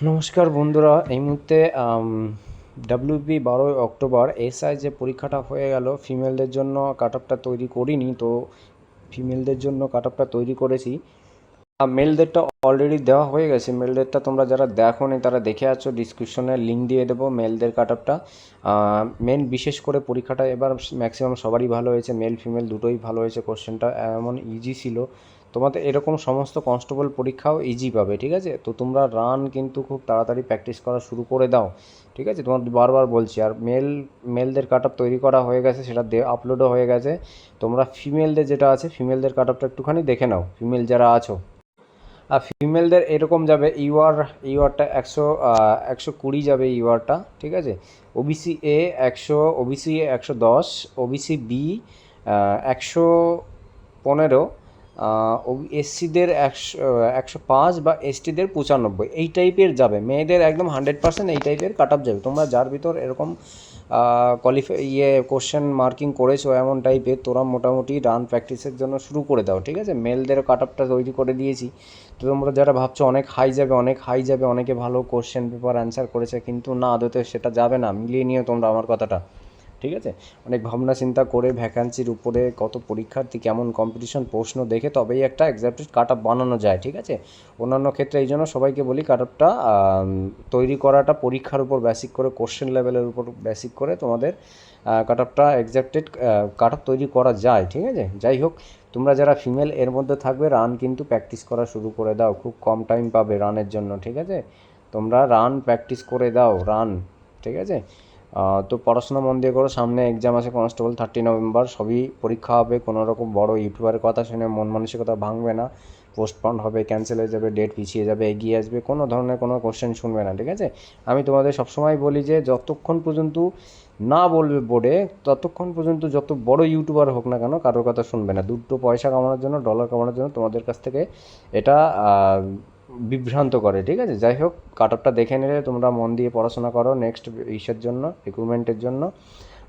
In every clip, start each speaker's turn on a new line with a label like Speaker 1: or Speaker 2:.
Speaker 1: নমস্কার বন্ধুরা, এই মুহূর্তে ডাব্লিউপি বারোই অক্টোবর, এসআই যে পরীক্ষাটা হয়ে গেল, ফিমেলদের জন্য কাট অফটা তৈরি করিনি, তো ফিমেলদের জন্য কাট অফটা তৈরি করেছি। মেলদেরটা অলরেডি দেওয়া হয়ে গেছে, মেলদেরটা তোমরা যারা দেখোনি, তারা দেখে আছো ডিসক্রিপশনে লিঙ্ক দিয়ে দেবো মেলদের কাট অফটা মেন বিশেষ করে পরীক্ষাটা এবার ম্যাক্সিমাম সবারই ভালো হয়েছে মেল ফিমেল দুটোই ভালো হয়েছে কোশ্চেনটা এমন ইজি ছিল। তোমাদের এরকম সমস্ত কনস্টেবল পরীক্ষাও ইজি পাবে, ঠিক আছে? তো তোমরা রান কিন্তু খুব তাড়াতাড়ি প্র্যাকটিস করা শুরু করে দাও, ঠিক আছে? তোমার বারবার বলছি, আর মেল মেলদের কাট তৈরি করা হয়ে গেছে, সেটা আপলোডও হয়ে গেছে। তোমরা ফিমেলদের যেটা আছে ফিমেলদের কাট একটুখানি দেখে নাও ফিমেল যারা আছো। আর ফিমেলদের এরকম যাবে ইউআর ইউআরটা একশো একশো কুড়ি যাবে ইউআরটা ঠিক আছে? ওবিসি এ একশো ওবিসি এ একশো দশ ওবিসি বি একশো পনেরো এসসিদের একশো একশো পাঁচ বা এসটিদের পঁচানব্বই, এই টাইপের যাবে। মেয়েদের একদম হান্ড্রেড পার্সেন্ট এই টাইপের কাট আপ যাবে। তোমরা যার ভিতর এরকম কোয়ালিফাই ইয়ে কোশ্চেন মার্কিং করেছ এমন টাইপের তোরা মোটামুটি রান প্র্যাকটিসের জন্য শুরু করে দাও, ঠিক আছে? মেলদের কাট আপটা তৈরি করে দিয়েছি। তো তোমরা যারা ভাবছ অনেক হাই যাবে, অনেক হাই যাবে, অনেকে ভালো কোশ্চেন পেপার অ্যান্সার করেছে, কিন্তু না, আদতে সেটা যাবে না। মিলিয়ে নিও তোমরা আমার কথাটা। ঠিক আছে? অনেক ভাবনা চিন্তা করে ভ্যাকান্সির উপরে কত পরীক্ষার্থী, কেমন কম্পিটিশন প্রশ্ন দেখে তবেই একটা এক্সাক্টেড কাট আপ বানানো যায়, ঠিক আছে? অন্যান্য ক্ষেত্রে এই জন্য সবাইকে বলি কাট আপটা তৈরি করাটা পরীক্ষার উপর বেসিক করে কোশ্চেন লেভেলের উপর বেসিক করে তোমাদের কাট আপটা এক্সাক্টেড কাট আপ তৈরি করা যায়, ঠিক আছে? যাই হোক, তোমরা যারা ফিমেল এর মধ্যে থাকবে রান কিন্তু প্র্যাকটিস করা শুরু করে দাও, খুব কম টাইম পাবে রানের জন্য, ঠিক আছে? তোমরা রান প্র্যাকটিস করে দাও রান ঠিক আছে? তো পড়াশোনা মন দিয়ে করো, সামনে এক্সাম আছে কনস্টেবল থার্টি নভেম্বর সবই পরীক্ষা হবে কোনো রকম বড় ইউটিউবারের কথা শুনে মন মানসিকতা ভাঙবে না পোস্টপন্ড হবে ক্যান্সেল হয়ে যাবে ডেট পিছিয়ে যাবে, এগিয়ে আসবে, কোনো ধরনের কোনো কোশ্চেন শুনবে না, ঠিক আছে? আমি তোমাদের সবসময় বলি যে, যতক্ষণ পর্যন্ত না বলবে বোর্ডে ততক্ষণ পর্যন্ত যত বড় ইউটিউবার হোক না কেন, কারোর কথা শুনবে না। দুটো পয়সা কামানোর জন্য ডলার কামানোর জন্য তোমাদের কাছ থেকে এটা বিভ্রান্ত করে, ঠিক আছে? যাই হোক কাট অফটা দেখে নিলে তোমরা মন দিয়ে পড়াশোনা করো নেক্সট ইসের জন্য রিক্রুটমেন্টের জন্য।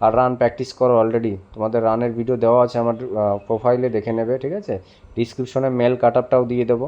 Speaker 1: আর রান প্র্যাকটিস করো অলরেডি তোমাদের রানের ভিডিও দেওয়া আছে আমার প্রোফাইলে দেখে নেবে, ঠিক আছে? ডিসক্রিপশনে মেল কাট আপটাও দিয়ে দেবো।